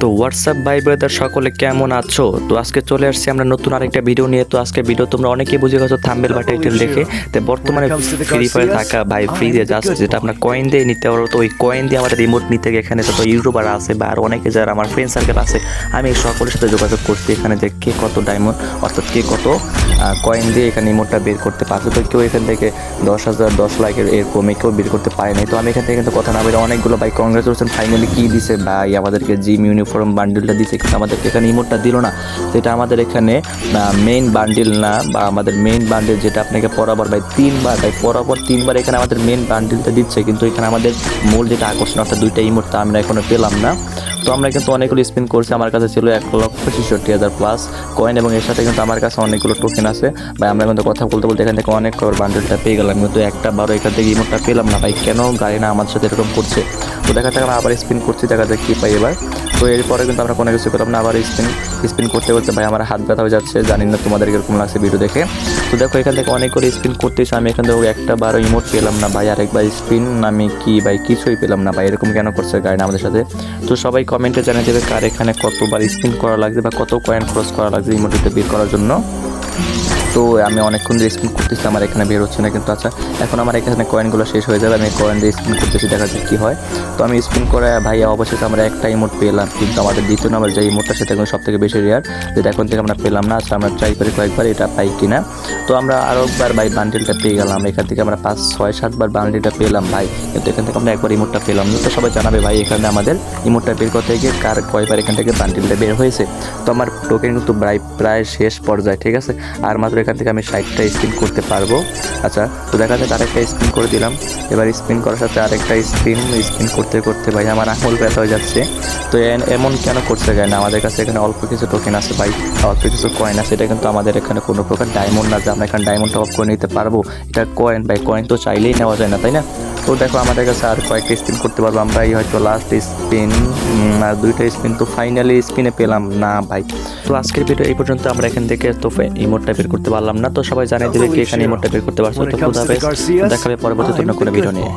তো হোয়াটসঅ্যাপ ভাই ব্রাদার সকলে কেমন আছো? তো আজকে চলে আসছি আমরা নতুন আরেকটা ভিডিও নিয়ে। তো আজকে ভিডিও তোমরা অনেকেই বুঝে গেছো থাম্বেল বা টাইটেল দেখে। তো বর্তমানে ফ্রি ফায়ার থাকা ভাই ফ্রি দিয়ে জাস্ট যেটা আপনার কয়েন দিয়ে নিতে পারো তো ওই কয়েন দিয়ে আমাদের রিমোট নিতে গিয়ে এখানে যত ইউটিউবার আছে বা আর অনেকে যারা আমার ফ্রেন্ড সার্কেল আছে আমি এই সকলের সাথে যোগাযোগ করছি এখানে যে কে কত ডায়মন্ড অর্থাৎ কে কত কয়েন দিয়ে এখানে রিমোটটা বের করতে পারছে। তো কেউ এখান থেকে দশ হাজার দশ লাখের এর কমে কেউ বের করতে পারেনি তো আমি এখান থেকে কিন্তু কথা না বলে অনেকগুলো ভাই কংগ্রেচুলেশন ফাইনালি কী দিছে ভাই আমাদেরকে জিম ইউনিফর্ম বান্ডিলটা দিছে কিন্তু আমাদেরকে এখানে ইমোটটা দিল না। যেটা আমাদের এখানে মেইন বান্ডিল না, বা আমাদের মেইন বান্ডিল যেটা আপনাকে পরাবার, ভাই, তিনবার, ভাই, পরাবার তিনবার এখানে আমাদের মেইন বান্ডিলটা দিচ্ছে, কিন্তু এখানে আমাদের মূল যেটা আকর্ষণ, অর্থাৎ দুইটা ইমোট তা আমরা এখনও পেলাম না। তো আমরা কিন্তু অনেকগুলো স্পিন করছি, আমার কাছে ছিল এক লক্ষ ছেষট্টি হাজার প্লাস কয়েন এবং এর সাথে কিন্তু আমার কাছে অনেকগুলো টোকেন আছে। ভাই, আমরা কিন্তু কথা বলতে বলতে এখান থেকে অনেক বান্ডেলটা পেয়ে গেলাম, কিন্তু একটা বারো এখান থেকে ইমোটটা পেলাম না, ভাই, কেন গাড়ি না আমার সাথে এরকম করছে? তো দেখা যাক, আমরা আবার স্পিন করছি, দেখা যাক কী পাই এবার। তো এরপরে কিন্তু আমরা কোনো কিছু করলাম না, আবার স্পিন স্পিন করতে করতে ভাই আমার হাত ব্যথা হয়ে যাচ্ছে, জানি না তোমাদের কীরকম লাগছে ভিডিও দেখে। তো দেখো, এখান থেকে অনেক করে স্পিন করতেছি, আমি এখান থেকে একটা বারো ইমোট পেলাম না ভাই আরেকবার স্পিন আমি কি ভাই, কিছুই পেলাম না ভাই, এরকম কেন করছে গাড়ি আমাদের সাথে? তো সবাই কমেন্টে জানিয়ে দেবে কার এখানে কতবার স্পিন করা লাগছে বা কত কয়েন ক্রস করা লাগছে ইমোটিতে বের করার জন্য। তো আমি অনেকক্ষণ দিয়ে স্পিন করতেছি, আমার এখানে বের হচ্ছে না কিন্তু আচ্ছা এখন আমার এখানে কয়েনগুলো শেষ হয়ে যাবে, আমি কয়েন দিয়ে স্পিন করতেছি, দেখা যাক কী হয়। তো আমি স্পিন করে ভাই অবশেষে আমরা একটা ইমোট পেলাম, কিন্তু আমাদের দ্বিতীয় নম্বর যে ইমোটটা সেটা কিন্তু সব থেকে বেশি রেয়ার যেটা এখন থেকে আমরা পেলাম না আচ্ছা আমরা ট্রাই করি কয়েকবার, এটা পাই কিনা। তো আমরা আরও একবার ভাই বান্ডিলটা পেয়ে গেলাম, এখান থেকে আমরা পাঁচ, ছয় সাতবার বান্ডিলটা পেলাম ভাই, কিন্তু এখান থেকে আমরা একবার ইমোটটা পেলাম। না তো সবাই জানাবে ভাই এখানে আমাদের ইমোটটা বের করতে গিয়ে কার কয়বার এখান থেকে বান্ডিলটা বের হয়েছে। তো আমার টোকেন কিন্তু প্রায় প্রায় শেষ পর্যায়ে, ঠিক আছে? আর মাত্র এখান থেকে আমি ষাটটা স্পিন করতে পারব। আচ্ছা তো দেখা যাক আরেকটা স্পিন করে দিলাম। এবার স্পিন করার সাথে আরেকটা স্পিন স্পিন করতে করতে ভাই আমার আঙুল ব্যথা হয়ে যাচ্ছে। তো এমন কেন করতে যায় না, আমাদের কাছে এখানে অল্প কিছু টোকেন আছে ভাই, অল্প কিছু কয়েন আছে। এটা কিন্তু আমাদের এখানে কোনো প্রকার ডায়মন্ড না। যে আমরা এখানে ডায়মন্ড টপ করে নিতে পারব, এটা কয়েন ভাই। কয়েন তো চাইলেই নেওয়া যায় না, তাই না? তো দেখো আমাদের কাছে আর কয়েকটা স্পিন করতে পারব। আমরা এই হয়তো লাস্ট স্পিন আর দুইটা স্পিন তো ফাইনালি স্পিনে পেলাম। না ভাই। তো আজকের ভিডিও এই পর্যন্ত। আমরা এখান থেকে তো ইমোটটা বের করতে পারলাম না। তো সবাই জানিয়ে দেবে কি এখানে ইমোটটা বের করতে পারছ তো it comes খুদা to the Garcias, দেখাবে পরবর্তী অন্য কোনো ভিডিও নিয়ে।